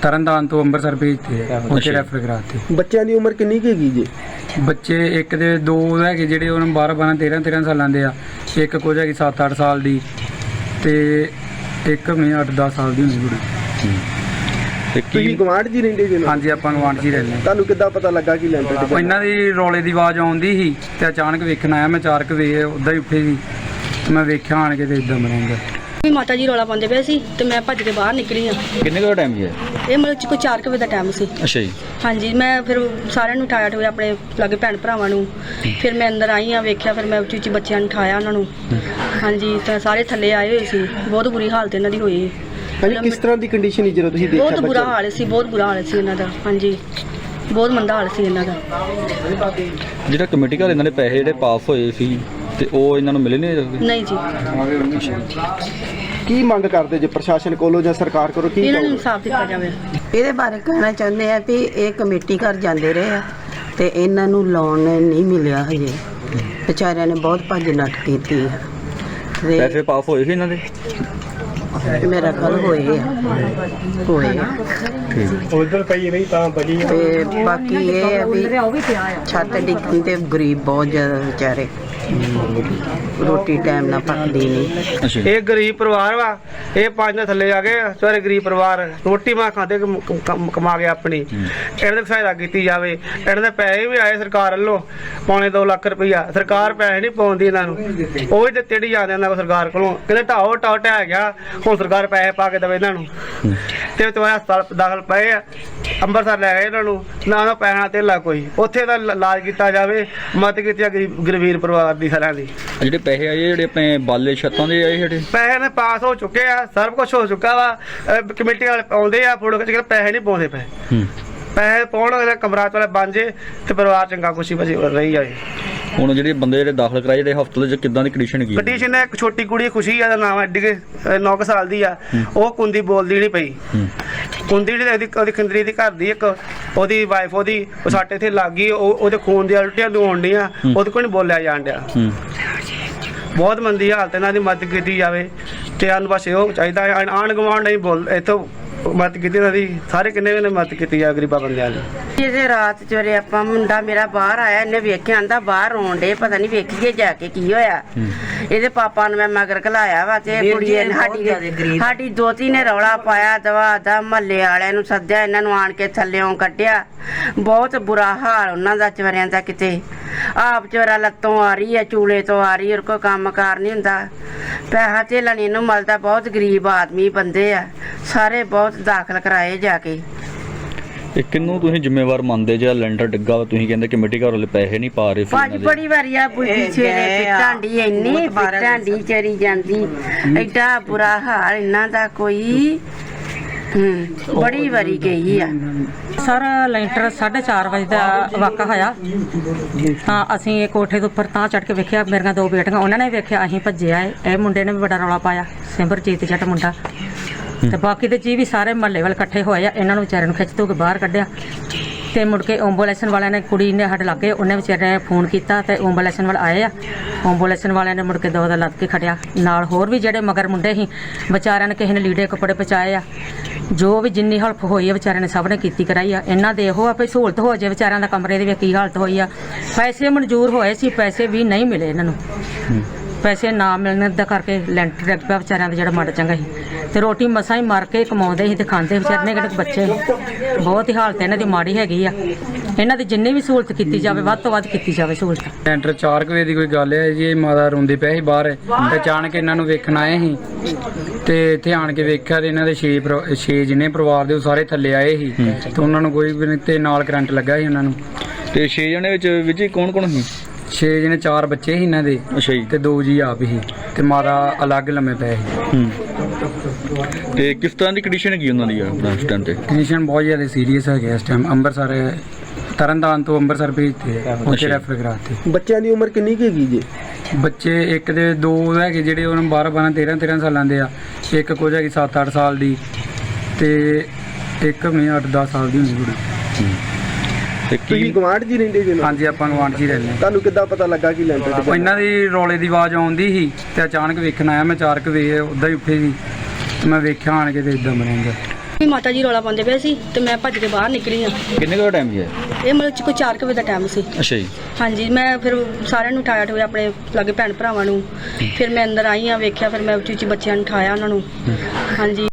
[SPEAKER 8] ਤਰਨਤਾਰਨ ਤੋਂ ਅੰਮ੍ਰਿਤਸਰ ਭੇਜਤੇ ਉੱਥੇ। ਰੈਫਰ ਕਰਾਤੇ।
[SPEAKER 4] ਬੱਚਿਆਂ ਦੀ ਉਮਰ ਕਿੰਨੀ ਕੁ ਹੈਗੀ ਜੀ?
[SPEAKER 8] ਬੱਚੇ ਇੱਕ ਦੇ ਦੋ ਹੈਗੇ ਜਿਹੜੇ ਉਹਨਾਂ 12 12 13 13 ਸਾਲਾਂ ਦੇ ਆ। ਇੱਕ ਕੁਝ ਹੈਗੀ 7 8 ਸਾਲ ਦੀ। ਤੇ ਇੱਕ ਮੈਂ 8 10 ਸਾਲ ਦੀ ਹੁੰਦੀ ਕੁੜੀ।
[SPEAKER 3] ਤੇ
[SPEAKER 4] ਤੁਸੀਂ
[SPEAKER 3] ਕੀ
[SPEAKER 4] ਗਵਾਂਢ ਜੀ ਰਹਿੰਦੇ ਜੀ ਨਾਲ?
[SPEAKER 8] ਹਾਂਜੀ ਆਪਾਂ ਨੂੰ ਆਂਟੀ ਰਹਿੰਦੇ।
[SPEAKER 4] ਤੁਹਾਨੂੰ ਕਿੱਦਾਂ ਪਤਾ ਲੱਗਾ ਕਿ ਲੈਂਟਰ
[SPEAKER 8] ਉਹ
[SPEAKER 4] ਡਿੱਗਾ
[SPEAKER 8] ਇਹਨਾਂ ਦੀ ਰੋਲੇ ਦੀ ਆਵਾਜ਼ ਆਉਂਦੀ ਸੀ ਤੇ ਅਚਾਨਕ ਵੇਖਣ ਆਇਆ ਮੈਂ ਚਾਰਕ ਵੇ ਉਦਾਂ ਹੀ ਉੱਠੇ ਸੀ। ਤੇ ਮੈਂ ਵੇਖਿਆ ਆਣ ਕੇ ਤੇ ਇਦਾਂ ਬਣਾਉਂਦਾ
[SPEAKER 2] ਵੀ ਮਾਤਾ ਜੀ ਰੌਲਾ ਪਾਉਂਦੇ ਪਏ ਸੀ ਤੇ ਮੈਂ ਭੱਜ ਕੇ ਬਾਹਰ ਨਿਕਲੀ ਆ
[SPEAKER 3] ਕਿੰਨੇ ਕੁ ਟਾਈਮ ਹੈ
[SPEAKER 2] ਇਹ? ਮਤਲਬ ਕੋਈ 4 ਵਜੇ ਦਾ ਟਾਈਮ ਸੀ।
[SPEAKER 3] ਅੱਛਾ ਜੀ।
[SPEAKER 2] ਹਾਂਜੀ ਮੈਂ ਫਿਰ ਸਾਰਿਆਂ ਨੂੰ ਉਠਾਇਆ ਠੋਇਆ ਆਪਣੇ ਲਾਗੇ ਭੈਣ ਭਰਾਵਾਂ ਨੂੰ। ਫਿਰ ਮੈਂ ਅੰਦਰ ਆਈ ਆ ਵੇਖਿਆ ਫਿਰ ਮੈਂ ਉੱਚੀ ਉੱਚੀ ਬੱਚਿਆਂ ਨੂੰ ਉਠਾਇਆ ਉਹਨਾਂ ਨੂੰ। ਹਾਂਜੀ ਤਾਂ ਸਾਰੇ ਥੱਲੇ ਆਏ ਹੋਏ ਸੀ। ਬਹੁਤ ਬੁਰੀ ਹਾਲਤ ਇਹਨਾਂ ਦੀ ਹੋਈ।
[SPEAKER 4] ਹਾਂਜੀ ਕਿਸ ਤਰ੍ਹਾਂ ਦੀ ਕੰਡੀਸ਼ਨ ਸੀ ਜਦੋਂ ਤੁਸੀਂ ਦੇਖਿਆ
[SPEAKER 2] ਬਹੁਤ ਬੁਰਾ? ਹਾਲ ਸੀ ਬਹੁਤ ਬੁਰਾ ਹਾਲ ਸੀ ਇਹਨਾਂ ਦਾ ਹਾਂਜੀ। ਬਹੁਤ ਮੰਦਾ ਹਾਲ ਸੀ ਇਹਨਾਂ ਦਾ।
[SPEAKER 3] ਜਿਹੜਾ ਕਮੇਟੀ ਘਰ ਇਹਨਾਂ ਦੇ ਪੈਸੇ ਜਿਹੜੇ ਪਾਸ ਹੋਏ ਸੀ ਤੇ ਉਹ ਇਹਨਾਂ ਨੂੰ ਮਿਲੇ ਨਹੀਂ
[SPEAKER 2] ਨਹੀਂ ਜੀ।
[SPEAKER 4] ਕੀ ਮੰਗ ਕਰਦੇ ਜੇ ਪ੍ਰਸ਼ਾਸਨ ਕੋਲੋਂ ਜਾਂ ਸਰਕਾਰ ਕੋਲੋਂ? ਕੀ
[SPEAKER 2] ਇਹਨਾਂ ਨੂੰ
[SPEAKER 4] ਕਹੋਗੇ?
[SPEAKER 2] ਇਨਸਾਫ ਦਿੱਤਾ ਜਾਵੇ।
[SPEAKER 9] ਇਹਦੇ ਬਾਰੇ ਕਹਿਣਾ ਚਾਹੁੰਦੇ ਆ ਵੀ ਇਹ ਕਮੇਟੀ ਘਰ ਜਾਂਦੇ ਰਹੇ ਆ ਤੇ ਇਹਨਾਂ ਨੂੰ ਲੋਨ ਨਹੀਂ ਮਿਲਿਆ ਹਜੇ। ਵਿਚਾਰਿਆਂ ਨੇ ਬਹੁਤ ਭੱਜ ਨੱਠ ਕੀਤੀ ਆ। ਤੇ
[SPEAKER 3] ਪੈਸੇ ਪਾਸ ਹੋਏ ਸੀ ਇਹਨਾਂ ਦੇ?
[SPEAKER 9] ਮੇਰਾ ਖਲ ਹੋਏ ਆ। ਹੋਏ ਆ।
[SPEAKER 6] ਉਧਰ ਪਈ ਰਹੀ ਤਾਂ ਬਲੀ
[SPEAKER 9] ਤੇ ਬਾਕੀ ਇਹ ਆ ਵੀ ਛੱਤ ਡਿੱਗਣ ਤੇ ਗਰੀਬ ਬਹੁਤ ਜ਼ਿਆਦਾ ਵਿਚਾਰੇ। ਰੋਟੀ ਟਾਈਮ ਨਾਲ ਪੱਕਦੀ ਨਹੀਂ
[SPEAKER 6] ਇਹ ਗਰੀਬ ਪਰਿਵਾਰ ਵਾ ਇਹ ਪੰਜ ਦੇ ਥੱਲੇ ਆ ਗਏ ਸਾਰੇ ਗਰੀਬ ਪਰਿਵਾਰ ਰੋਟੀ ਮਾ ਖਾਂਦੇ ਕਮ- ਕਮ- ਕਮਾ ਕੇ ਆਪਣੀ। ਇਹਨਾਂ ਦੀ ਸਹਾਇਤਾ ਕੀਤੀ ਜਾਵੇ ਇਹਨਾਂ ਦੇ ਪੈਸੇ ਵੀ ਆਏ ਸਰਕਾਰ ਵੱਲੋਂ ਪੌਣੇ 2 ਲੱਖ ਰੁਪਈਆ। ਸਰਕਾਰ ਪੈਸੇ ਨਹੀਂ ਪਾਉਂਦੀ ਇਹਨਾਂ ਨੂੰ। ਉਹ ਹੀ ਦਿੱਤੇ ਨਹੀਂ ਜਾਂਦੇ ਇਹਨਾਂ ਕੋਲ ਸਰਕਾਰ ਕੋਲੋਂ। ਕਹਿੰਦੇ ਢਾਓ ਢਾਓ ਢਹਿ ਗਿਆ ਹੁਣ ਸਰਕਾਰ ਪੈਸੇ ਪਾ ਕੇ ਦੇਵੇ ਇਹਨਾਂ ਨੂੰ। ਤੇ ਤੁਹਾਡਾ ਹਸਪਤਾਲ ਦਾਖਲ ਪਏ ਆ। ਅੰਮ੍ਰਿਤਸਰ ਲੈ ਗਏ ਇਹਨਾਂ ਨੂੰ। ਨਾ ਨਾ ਪੈਸਾ ਧੇਲਾ ਕੋਈ। ਉੱਥੇ ਦਾ ਲ- ਇਲਾਜ ਕੀਤਾ ਜਾਵੇ ਮਦਦ ਕੀਤੀ ਗਰੀਬ ਗਰੀਬੀਰ ਪਰਿਵਾਰ ਦੀ ਸਾਰਿਆਂ ਦੀ।
[SPEAKER 3] ਆਹ ਜਿਹੜੇ ਪੈਸੇ ਆਏ ਜਿਹੜੇ ਆਪਣੇ ਬਾਲੇ ਛੱਤਾਂ ਦੇ ਆਏ ਜਿਹੜੇ?
[SPEAKER 6] ਪੈਸੇ ਨੇ ਪਾਸ ਹੋ ਚੁੱਕੇ ਆ ਸਭ ਕੁਝ ਹੋ ਚੁੱਕਾ ਵਾ। ਅਹ ਕਮੇਟੀ ਵਾਲੇ ਆਉਂਦੇ ਆ ਫੋਟੋ ਖਿੱਚ ਕੇ ਪੈਸੇ ਨਹੀਂ ਪਾਉਂਦੇ ਪਏ।
[SPEAKER 3] ਹੂੰ।
[SPEAKER 6] ਪੈਸੇ ਪਾਉਣ ਵਾਲੇ ਕਮਰਾ ਵਾਲੇ ਬਣ ਜੇ ਤੇ ਪਰਿਵਾਰ ਚੰਗਾ ਖੁਸ਼ੀ ਬਸੀ ਰਹੀ ਜਾਏ
[SPEAKER 3] ਹੁਣ ਜਿਹੜੇ ਬੰਦੇ ਜਿਹੜੇ ਦਾਖਲ ਕਰਾਏ ਜਿਹੜੇ ਹਸਪਤਾਲ ਵਿੱਚ ਕਿੱਦਾਂ ਦੀ ਕੰਡੀਸ਼ਨ ਹੈਗੀ
[SPEAKER 6] ਕੰਡੀਸ਼ਨ ਹੈ ਇੱਕ ਛੋਟੀ ਕੁੜੀ ਖੁਸ਼ੀ ਆ ਦਾ ਨਾਮ ਐਡੀ 9 ਸਾਲ ਦੀ ਆ। ਉਹ ਕੁੰਦੀ ਬੋਲਦੀ ਨਹੀਂ ਪਈ। ਕੁੰਦੀ ਜਿਹੜੀ ਉਹਦੀ ਉਹਦੀ ਖੰਦਰੀ ਦੀ ਘਰ ਦੀ ਇੱਕ ਉਹਦੀ ਵਾਈਫ ਉਹਦੀ ਉਹ ਸਾਡੇ ਇੱਥੇ ਲੱਗ ਗਈ ਉਹ ਉਹਦੇ ਖੂਨ ਦੀਆਂ ਉਲਟੀਆਂ ਨੂੰ ਹੋਣ ਡੀਆਂ ਉਹਦੇ ਕੋਲ ਨਹੀਂ ਬੋਲਿਆ ਜਾਣ ਡਿਆ। ਬਹੁਤ ਮੰਦੀ ਹਾਲਤ ਇਹਨਾਂ ਦੀ ਮਦਦ ਕੀਤੀ ਜਾਵੇ ਤੇ ਸਾਨੂੰ ਬਸ ਇਹੋ ਚਾਹੀਦਾ ਆਣ ਗਵਾਂਡ ਨਹੀਂ ਬੋਲ ਇੱਥੋਂ ਮਦਦ ਕੀਤੀ ਇਹਨਾਂ ਦੀ ਸਾਰੇ ਕਿੰਨੇ ਵੀ ਨੇ ਮਦਦ ਕੀਤੀ ਆ ਗਰੀਬਾਂ ਬੰਦਿਆਂ ਦੀ?
[SPEAKER 5] ਇਹਦੇ ਰਾਤ ਚੋਰੇ ਆਪਾਂ ਮੁੰਡਾ ਮੇਰਾ ਬਾਹਰ ਆਇਆ ਇਹਨੇ ਵੇਖਿਆ ਆਂਦਾ ਬਾਹਰ ਰੋਣ ਡੇ ਪਤਾ ਨਹੀਂ ਵੇਖੀਏ ਜਾ ਕੇ ਕੀ ਹੋਇਆ। ਇਹਦੇ ਪਾਪਾ ਨੂੰ ਮੈਂ ਮਗਰ ਘਲਾਇਆ ਵਾ ਤੇ ਕੁੜੀ ਨੇ ਸਾਡੀ। ਸਾਡੀ ਦੋਤੀ ਨੇ ਰੌਲਾ ਪਾਇਆ ਦਵਾ ਦਾ ਮਹੱਲੇ ਵਾਲਿਆਂ ਨੂੰ ਸੱਦਿਆ ਇਹਨਾਂ ਨੂੰ ਆਣ ਕੇ ਥੱਲਿਓਂ ਕੱਢਿਆ। ਬਹੁਤ ਬੁਰਾ ਹਾਲ ਉਹਨਾਂ ਦਾ ਚਵਰਿਆਂ ਦਾ ਕਿਤੇ। ਆਪ ਚਵਰਾ ਲੱਤੋਂ ਆ ਰਹੀ ਹੈ ਚੂਲੇ ਤੋਂ ਆ ਰਹੀ ਹੈ ਕੋਈ ਕੰਮ ਕਾਰ ਨਹੀਂ ਹੁੰਦਾ। ਪੈਸਾ ਧੇਲਾ ਨਹੀਂ ਇਹਨੂੰ ਮਿਲਦਾ ਬਹੁਤ ਗਰੀਬ ਆਦਮੀ ਬੰਦੇ ਆ। ਸਾਰੇ ਬਹੁਤ ਦਾਖਲ ਕਰਾਏ ਜਾ ਕੇ।
[SPEAKER 3] ਇਹ ਕਿੰਨੂੰ ਤੁਸੀਂ ਜ਼ਿੰਮੇਵਾਰ ਮੰਨਦੇ ਜੇ? ਆਹ ਲੈਂਟਰ ਡਿੱਗਾ ਵਾ ਤੁਸੀਂ ਕਹਿੰਦੇ ਕਮੇਟੀ ਘਰ ਵਾਲੇ ਪੈਸੇ ਨਹੀਂ ਪਾ ਰਹੇ ਸੀ
[SPEAKER 5] ਭਾਜੀ
[SPEAKER 3] ਇਹਨਾਂ ਦੇ।
[SPEAKER 5] ਬੜੀ ਵਾਰੀ ਆ ਬੁੱਢੀ
[SPEAKER 9] ਆ।
[SPEAKER 5] ਪਿੱਟਾਂਡੀ ਇੰਨੀ ਪਿੱਟਾਂਡੀ ਚਰੀ ਜਾਂਦੀ। ਐਡਾ ਬੁਰਾ ਹਾਲ ਇਹਨਾਂ ਦਾ ਕੋਈ। ਹੂੰ ਬੜੀ ਵਾਰੀ ਗਈ ਆ।
[SPEAKER 7] ਸਰ ਲੈਂਟਰ 4:30 ਵਜੇ ਦਾ ਵਾਕਾ ਹੋਇਆ। ਹਾਂ ਅਸੀਂ ਇਹ ਕੋਠੇ ਦੇ ਉੱਪਰ ਤਾਂ ਚੜ ਕੇ ਵੇਖਿਆ ਮੇਰੀਆਂ ਦੋ ਬੇਟੀਆਂ ਉਹਨਾਂ ਨੇ ਵੇਖਿਆ ਅਸੀਂ ਭੱਜੇ ਆਏ। ਇਹ ਮੁੰਡੇ ਨੇ ਵੀ ਬੜਾ ਰੌਲਾ ਪਾਇਆ ਸਿਮਰਜੀਤ ਜੱਟ ਮੁੰਡਾ। ਤੇ ਬਾਕੀ ਦੇ ਜੀ ਵੀ ਸਾਰੇ ਮਹੱਲੇ ਵਾਲੇ ਇਕੱਠੇ ਹੋਏ ਆ। ਇਹਨਾਂ ਨੂੰ ਵਿਚਾਰਿਆਂ ਨੂੰ ਖਿੱਚ ਧੂ ਕੇ ਬਾਹਰ ਕੱਢਿਆ। ਤੇ ਮੁੜ ਕੇ ਐਂਬੂਲੈਂਸ ਵਾਲਿਆਂ ਨੇ ਕੁੜੀ ਨੇ ਸਾਡੇ ਲਾਗੇ, ਉਹਨੇ ਵਿਚਾਰੇ ਨੇ ਫੋਨ ਕੀਤਾ ਤੇ ਐਂਬੂਲੈਂਸ ਵਾਲੇ ਆਏ ਆ। ਐਂਬੂਲੈਂਸ ਵਾਲਿਆਂ ਨੇ ਮੁੜ ਕੇ ਦੋ ਦਾ ਲੱਤ ਕੇ ਖੜਿਆ। ਨਾਲ ਹੋਰ ਵੀ ਜਿਹੜੇ ਮਗਰ ਮੁੰਡੇ ਸੀ, ਵਿਚਾਰਿਆਂ ਨੇ ਕਿਸੇ ਨੇ ਲੀੜੇ ਕੱਪੜੇ ਪਹੁੰਚਾਏ ਆ। ਜੋ ਵੀ ਜਿੰਨੀ ਹਲਪ ਹੋਈ ਆ ਵਿਚਾਰਿਆਂ ਨੇ ਸਭ ਨੇ ਕੀਤੀ ਕਰਾਈ ਆ। ਇਹਨਾਂ ਦੇ ਇਹੋ ਆ ਵੀ ਸਹੂਲਤ ਹੋ ਜਾਏ ਵਿਚਾਰਿਆਂ ਦਾ ਕਮਰੇ ਦੇ ਵਿੱਚ ਕੀ ਹਾਲਤ ਹੋਈ ਆ। ਪੈਸੇ ਮਨਜ਼ੂਰ ਹੋਏ ਸੀ, ਪੈਸੇ ਵੀ ਨਹੀਂ ਮਿਲੇ ਇਹਨਾਂ ਨੂੰ। ਪੈਸੇ ਨਾ ਮਿਲਣ ਦਾ ਕਰਕੇ ਲੈਂਟਰ ਡਿੱਗ ਪਿਆ ਵਿਚਾਰਿਆਂ ਦਾ ਜਿਹੜਾ ਮੜ ਚੰਗਾ ਸੀ। ਤੇ ਰੋਟੀ ਮਸਾਂ ਹੀ ਮਾਰ ਕੇ ਕਮਾਉਂਦੇ ਸੀ ਤੇ ਖਾਂਦੇ ਵਿਚਾਰੇ ਨੇ ਕਿਹੜੇ ਬੱਚੇ? ਸੀ। ਬਹੁਤ ਹੀ ਹਾਲਤ ਇਹਨਾਂ ਦੀ ਮਾੜੀ ਹੈਗੀ ਆ। ਇਹਨਾਂ ਦੀ ਜਿੰਨੀ ਵੀ ਸਹੂਲਤ ਕੀਤੀ ਜਾਵੇ ਵੱਧ ਤੋਂ ਵੱਧ ਕੀਤੀ ਜਾਵੇ ਸਹੂਲਤ।
[SPEAKER 8] ਸੈਂਟਰ 4 ਵਜੇ ਦੀ ਕੋਈ ਗੱਲ ਹੈ ਜੀ ਇਹ ਮਾਤਾ ਰੋਂਦੇ ਪਏ ਸੀ ਬਾਹਰ। ਤੇ ਅਚਾਨਕ ਇਹਨਾਂ ਨੂੰ ਵੇਖਣ ਆਏ ਸੀ। ਤੇ ਇੱਥੇ ਆਣ ਕੇ ਵੇਖਿਆ ਤੇ ਇਹਨਾਂ ਦੇ 6 6 ਜਿੰਨੇ ਪਰਿਵਾਰ ਦੇ ਉਹ ਸਾਰੇ ਥੱਲੇ ਆਏ ਸੀ। ਤੇ ਉਹਨਾਂ ਨੂੰ ਕੋਈ ਵੀ ਨਹੀਂ ਤੇ ਨਾਲ ਕਰੰਟ ਲੱਗਾ ਸੀ ਉਹਨਾਂ ਨੂੰ।
[SPEAKER 3] ਤੇ 6 ਜਣੇ ਵਿੱਚ ਵਿਜੇ ਕੌਣ ਕੌਣ ਸੀ?
[SPEAKER 8] 6 ਜਿਹਨੇ ਚਾਰ ਬੱਚੇ ਸੀ ਇਹਨਾਂ ਦੇ
[SPEAKER 3] ਅੱਛਾ ਜੀ।
[SPEAKER 8] ਤੇ ਦੋ ਜੀ ਆਪ ਹੀ ਤੇ ਮਾਤਾ ਅਲੱਗ ਲੰਮੇ ਪਏ ਸੀ।
[SPEAKER 3] ਹੂੰ। ਤੇ ਕਿਸ ਤਰ੍ਹਾਂ ਦੀ ਕੰਡੀਸ਼ਨ ਹੈਗੀ ਉਹਨਾਂ ਦੀ ਆਪਣਾ ਇਸ ਟਾਈਮ ਤੇ?
[SPEAKER 8] ਕੰਡੀਸ਼ਨ ਬਹੁਤ ਜ਼ਿਆਦਾ ਸੀਰੀਅਸ ਹੈ ਇਸ ਟਾਈਮ ਅੰਮ੍ਰਿਤਸਰ ਤਰਨਤਾਰਨ ਤੋਂ ਅੰਮ੍ਰਿਤਸਰ ਭੇਜਤੇ ਉੱਥੇ। ਰੈਫਰ ਕਰਾਤੇ।
[SPEAKER 4] ਬੱਚਿਆਂ ਦੀ ਉਮਰ ਕਿੰਨੀ ਕੁ ਹੈਗੀ ਜੀ?
[SPEAKER 8] ਬੱਚੇ ਇੱਕ ਦੇ ਦੋ ਹੈਗੇ ਜਿਹੜੇ ਉਹਨਾਂ 12 12 13 13 ਸਾਲਾਂ ਦੇ ਆ। ਇੱਕ ਕੁਝ ਹੈਗੀ 7 8 ਸਾਲ ਦੀ ਤੇ ਇੱਕ ਨਹੀਂ 8 10 ਸਾਲ ਦੀ ਹੁੰਦੀ ਕੁੜੀ।
[SPEAKER 3] ਤੇ
[SPEAKER 4] ਤੁਸੀਂ
[SPEAKER 3] ਕੀ
[SPEAKER 4] ਗਵਾਂਢ ਜੀ ਰਹਿੰਦੇ ਜੀ ਨਾਲ?
[SPEAKER 8] ਹਾਂਜੀ ਆਪਾਂ ਗਵਾਂਢ 'ਚ ਹੀ ਰਹਿੰਦੇ ਹਾਂ।
[SPEAKER 4] ਤੁਹਾਨੂੰ ਕਿੱਦਾਂ ਪਤਾ ਲੱਗਾ ਕਿ ਲੈਂਟਰ
[SPEAKER 8] ਉਹ
[SPEAKER 4] ਤੇ
[SPEAKER 8] ਇਹਨਾਂ ਦੀ ਰੋਲੇ ਦੀ ਆਵਾਜ਼ ਆਉਂਦੀ ਸੀ ਤੇ ਅਚਾਨਕ ਵੇਖਣ ਆਇਆ ਮੈਂ ਚਾਰਕ ਵੇ ਉਦਾਂ ਹੀ ਉੱਠੇ ਸੀ। ਤੇ ਮੈਂ ਵੇਖਿਆ ਆਣ ਕੇ ਤੇ ਇਦਾਂ ਬਣਿਆ
[SPEAKER 2] ਵੀ ਮਾਤਾ ਜੀ ਰੌਲਾ ਪਾਉਂਦੇ ਪਏ ਸੀ ਤੇ ਮੈਂ ਭੱਜ ਕੇ ਬਾਹਰ ਨਿਕਲੀ ਆ
[SPEAKER 3] ਕਿੰਨੇ ਕੁ ਟਾਈਮ ਹੈ
[SPEAKER 2] ਇਹ? ਮਤਲਬ ਚ ਕੋਈ 4 ਵਜੇ ਦਾ ਟਾਈਮ ਸੀ।
[SPEAKER 3] ਅੱਛਾ ਜੀ।
[SPEAKER 2] ਹਾਂਜੀ ਮੈਂ ਫਿਰ ਸਾਰਿਆਂ ਨੂੰ ਉਠਾਇਆ ਠੋਇਆ ਆਪਣੇ ਲਾਗੇ ਭੈਣ ਭਰਾਵਾਂ ਨੂੰ। ਫਿਰ ਮੈਂ ਅੰਦਰ ਆਈ ਆ ਵੇਖਿਆ ਫਿਰ ਮੈਂ ਉੱਚੀ ਉੱਚੀ ਬੱਚਿਆਂ ਨੂੰ ਉਠਾਇਆ ਉਹਨਾਂ ਨੂੰ। ਹਾਂਜੀ।